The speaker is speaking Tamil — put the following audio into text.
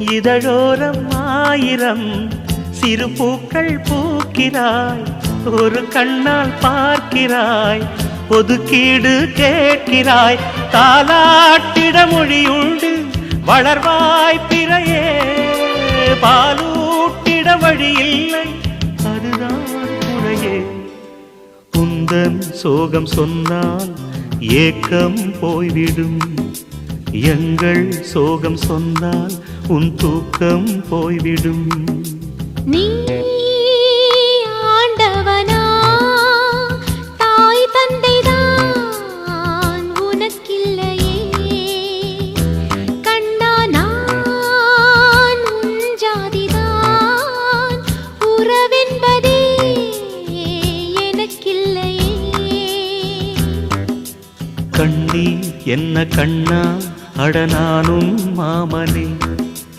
இதழோரம் ஆயிரம் சிறு பூக்கள் பூக்கிறாய் ஒரு கண்ணால் பார்க்கிறாய் ஒதுக்கீடு கேட்கிறாய். தாலாட்டிட மொழியுண்டு வளர்வாய் பிறையே பாலூட்டிட வழி இல்லை அதுதான் குறையே குந்தன் சோகம் சொன்னால் ஏக்கம் போய்விடும். எங்கள் சோகம் சொன்னால் உன் தூக்கம் போய்விடும். நீ கண்ணா என்ன கண்ணா? அட நானும் மாமனே.